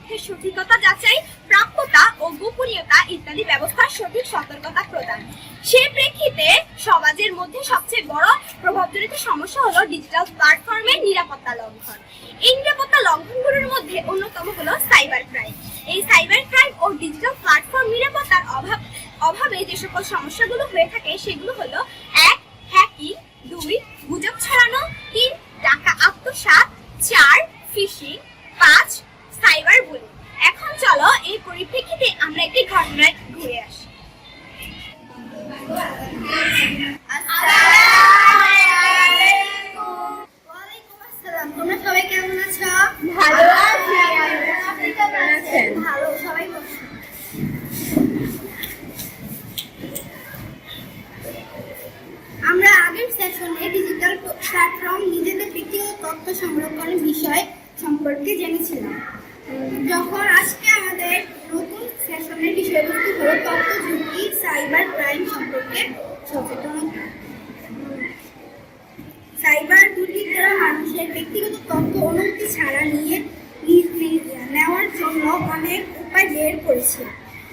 তথ্যের সঠিকতা যাচাই, প্রাপ্যতা ও গোপনীয়তা ইত্যাদি ব্যবস্থার সঠিক সতর্কতা প্রদান। সে প্রেক্ষিতে সমাজের মধ্যে সবচেয়ে বড় প্রভাবজনিত সমস্যা হলো ডিজিটাল প্ল্যাটফর্মের নিরাপত্তা লঙ্ঘন। এই নিরাপত্তা লঙ্ঘনগুলোর মধ্যে অন্যতম হলো সাইবার ক্রাইম এই সাইবার ক্রাইম ও ডিজিটাল প্ল্যাটফর্ম নিরাপত্তার অভাব, অভাবে যে সকল সমস্যাগুলো হয়ে থাকে, সেগুলো হলো এক হ্যাকিং দুই, গুজব ছড়ানো, তিন, টাকা আত্মসাত চার ফিশিং পাঁচ সাইবার বুলিং এখন চলো এই পরিপ্রেক্ষিতে আমরা একটি ঘটনায় সাইবার ক্রাইম সম্পর্কে সচেতনতা সাইবার দুর্নীতি দ্বারা মানুষের ব্যক্তিগত তথ্য অনুমতি ছাড়া নিয়ে নেওয়ার জন্য অনেক উপায় বের করেছে।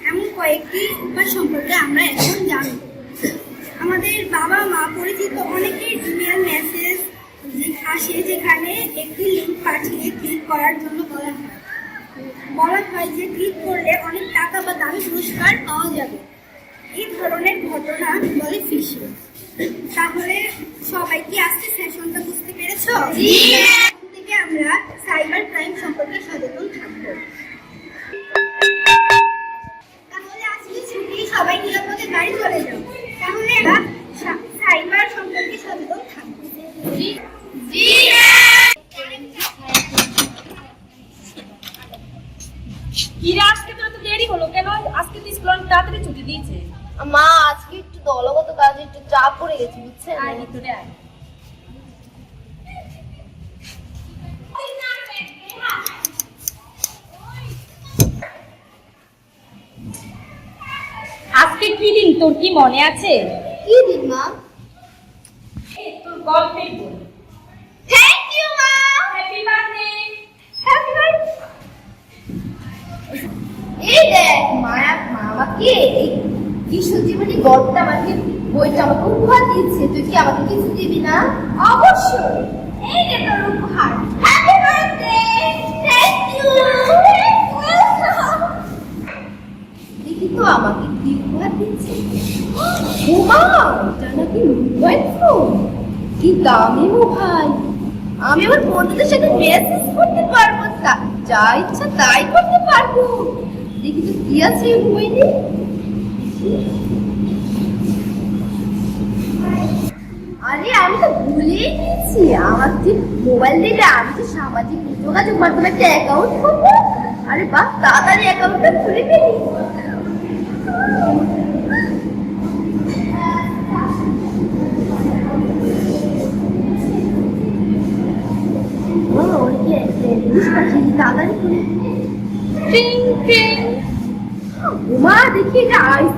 এমন কয়েকটি উপায় সম্পর্কে আমরা এখন জানব। আমাদের বাবা মা পরিচিত অনেকের ইমেল মেসেজ আসে যেখানে একটি লিঙ্ক পাঠিয়ে ক্লিক করার জন্য বলা হয়। বলা হয় যে ক্লিক করলে অনেক টাকা বা দামি পুরস্কার পাওয়া যাবে। এই ধরনের ঘটনা বলে ফিশিং তাহলে সবাই কি আজকে সেশনটা বুঝতে পেরেছ? থেকে আমরা সাইবার ক্রাইম সম্পর্কে সচেতন থাকব। তাহলে আজকে ছুটি সবাই নিরাপদে বাড়ি চলে যাও। তাহলে আমরা সাইবার সম্পর্কে সচেতন থাকব। জি। কিরা আজকে তোর তো দেরি হলো। কেন? আজকে তো স্কুল তাড়াতাড়ি ছুটি দিয়েছে। মা আজকে একটু দলগত কাজে একটু চাপ পড়ে গেছে বুঝছেন? আয় ভিতরে আয়। আজকে কি দিন? তোর কি মনে আছে? কি দিন মা? তোর গল্পের বই থ্যাংক ইউ মা! হ্যাপি বার্থডে হ্যাপি বার্থডে এই দেখ মায়া মা আমাকে এই কিশোর জীবনী গল্পটা আমাকে, বইটা আমাকে উপহার দিয়েছে। তুই কি আমাকে কিছু দিবি না? অবশ্যই। এই নে তোর উপহার। দেখি তো আমাকে কি উপহার দিচ্ছে। ওমা এটা নাকি মোবাইল ফোন। আমি আমার বন্ধুদের সাথে মেসেজ করতে পারব যা ইচ্ছা তাই করতে পারব। দেখি তো কি আছে মোবাইলে আরে আমি তো ভুলেই গেছি। আমার যে মোবাইল দিলে আমি তো সামাজিক যোগাযোগ মাধ্যমে একটা অ্যাকাউন্ট করব আরে বাহ তাড়াতাড়ি অ্যাকাউন্টটা খুলে ফেলি। তাড়াতাড়ি খুলে। টিং টিং উমা দেখি এটা বুঝে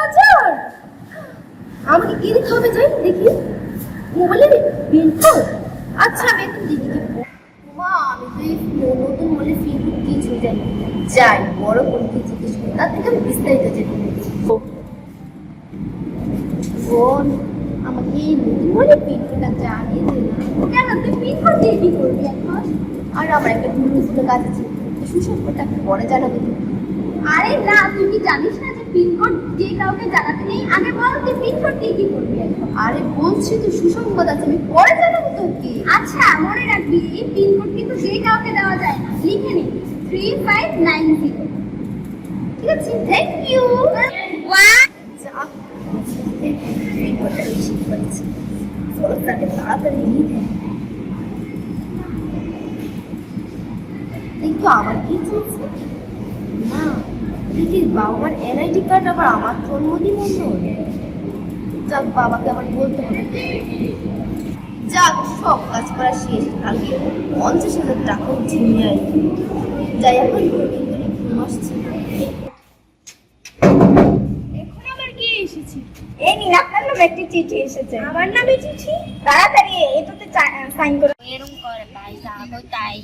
হাজার আমাকে কি দিতে হবে যাই দেখি। মোবাইলের বিল কোড আচ্ছা আমি একটু দেখি দেখব মা, আমি তো এই নতুন মোবাইলের ফিল কিছু জানি। যাই, বড় কোনকে জিজ্ঞেস করি, তার থেকে আমি বিস্তারিত জেনে বোন, আমাকে এই নতুন মোবাইলের পিন জানিয়ে দে না। কেন, তুই পিন কোড দিয়ে কি করবি এখন আর আমার একটা গুরুত্বপূর্ণ কাজ আছে সুসম্পর্কটা একটু পরে আরে না, তুই কি জানিস না যে যে কাউকে জানাতে নেই আগে বল তুই পিন দিয়ে কি করবি আরে বলছি তো সুসংবাদ আছে আমি পরে জানাব তোকে। আচ্ছা মনে রাখবি এই পিন কিন্তু যে কাউকে দেওয়া যায় না। লিখে নি থ্রি ফাইভ নাইন জিরো ঠিক আছে? থ্যাংক ইউ ওয়ান যা পিন কোডটা রিসিভ করেছি চলো তাকে তাড়াতাড়ি নিয়ে দে আমার কি চলছে দিদির বাবা মার এনআইডি কার্ড আবার আমার জন্মদিন হলো যাক বাবাকে আবার বলতে হবে যাক সব কাজ করা শেষ কালকে পঞ্চাশ হাজার টাকাও ঝিমিয়ে আইনি যাই এখন ঘুম আসছে এই নিন আপনার নামে একটি চিঠি এসেছে আমার নামে চিঠি তাড়াতাড়ি এটাতে সাইন করে এরকম করে ভাই সাহাবো তাই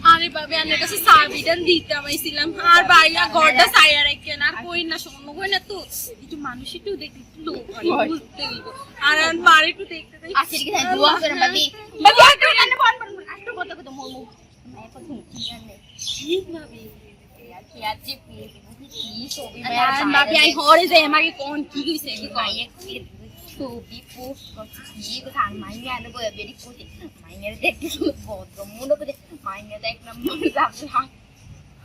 কি দেখি আরে বাবে আমার কাছে সাবিদান দিতে আমাইছিলাম। আর বাইরা ঘরটা সাইয়া রাখেন আর কই না শোনো কই না তো একটু মানুষ একটু একটু লোক বুঝতে দিব আর আমি বাড়ি একটু দেখতে দেই আজকে কি তাই দোয়া করে ভাবি বাবা একটু জানে বল বল বল। আষ্ট কত কত মো মো मैं को কি জানে ঠিক ভাবি? কি আছে কি ছবি আর ভাবি আই হরে যাই আমাকে কোন কি কইছে কি মাইয়ে ছবি পোস্ট করছে কি কথা বেরি কোতে মাইয়া দেখতে বহুত মনে করে মাইয়া দেখ নম্বর যাবে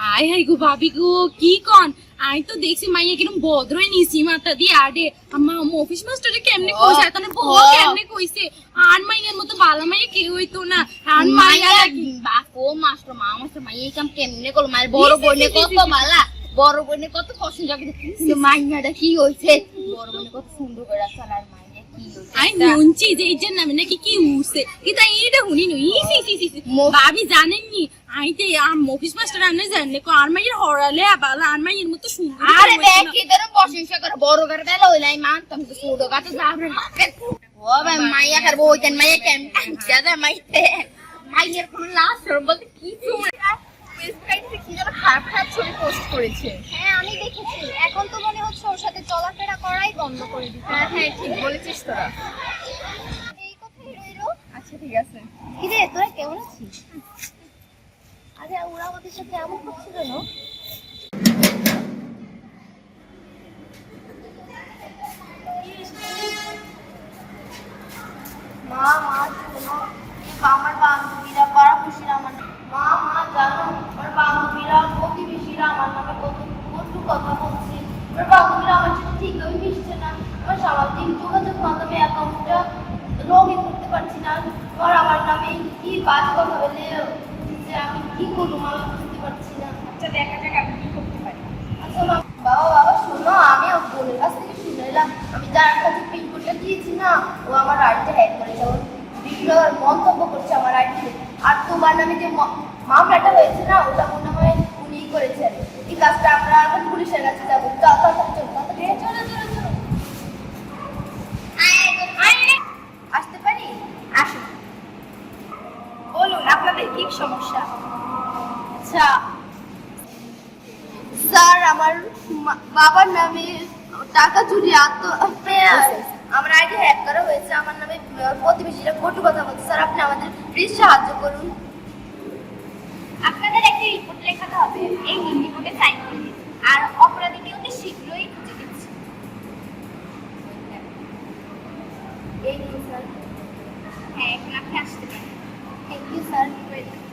আই হাই গো ভাবি গো কি কন আই তো দেখছি মাইয়া কিরম ভদ্রই নিছি মাথা দিয়ে আডে আমা অফিস মাস্টারে কেমনে কইছে আর তাহলে বউ কেমনে কইছে আর মাইয়ার মতো মাইয়া কেউ হইতো না আর মাইয়া বা কো মাস্টার মা মাস্টার মাইয়া কাম কেমনে মায়ের বড় বোনে কত ভালা বড় বোনে কত মাইয়াটা কি হইছে বড় বোনে কত সুন্দর করে আর কি আই নুনছি যে এই যে নামে নাকি কি উঠছে কিন্তু এইটা শুনি নই সি সি সি ভাবি জানেননি আম অফিস মাস্টার আনে জানলে কো আর মাইয়ের হরালে আবালা আর মাইয়ের মতো সুন্দর আরে না। দেখি তোর প্রশংসা করে বড় করে বেলা হইলাই মান তুমি তো ছোট গাতে যাবে ও ভাই মাইয়া করব ওইখান মাইয়া কেন দাদা মাইতে। মাইয়ের কোনো লাশ বলতে কি খারাপ খারাপ ছবি পোস্ট করেছে। হ্যাঁ আমি দেখেছি। এখন তো মনে হচ্ছে ওর সাথে চলাফেরা করাই বন্ধ করে দিতে হ্যাঁ হ্যাঁ ঠিক বলেছিস তোরা এই কথাই রইল। আচ্ছা ঠিক আছে। কিরে তোরা কেমন আছিস? আরে ওরা আমাদের সাথে এমন করছে কেন? ঠিকভাবে মিশছে না। আমার সামাজিক যোগাযোগ মাধ্যমে অ্যাকাউন্টটা লগ ইন করতে পারছি না। আর আমার নামে কি বাজ কথা বলে যে আমি কি করব মা বুঝতে পারছি না। আচ্ছা দেখা যাক আমি কি করতে পারি। আচ্ছা বাবা বাবা শোনো আমি আমার বোনের কাছ থেকে শুনে এলাম আমি যার কাছে পিনকোডটা দিয়েছি না ও আমার আইডিটা হ্যাক করেছে ওর বিভিন্ন মন্তব্য করছে আমার আইডিতে আর তোমার নামে যে মামলাটা হয়েছে না ওটা মনে হয় উনিই করেছেন। এই কাজটা আমরা এখন পুলিশের কাছে যাব। তাড়াতাড়ি চলো তাড়াতাড়ি চলো চলো চলো। আসতে পারি? আসুন বলুন আপনাদের কি সমস্যা? আচ্ছা স্যার আমার বাবার নামে টাকা চুরি আত্ম আমার আইডি হ্যাক করা হয়েছে। আমার নামে প্রতিবেশীরা কটু কথা বলছে। স্যার আপনি আমাদের প্লিজ সাহায্য করুন। আপনাদের একটা রিপোর্ট লেখাতে হবে। এই রিপোর্টে সাইন করে আর অপরাধীকে অতি শীঘ্রই খুঁজে দিচ্ছি এই নিন স্যার হ্যাঁ এখন আপনি আসতে পারেন থ্যাংক ইউ স্যার ছেড়ে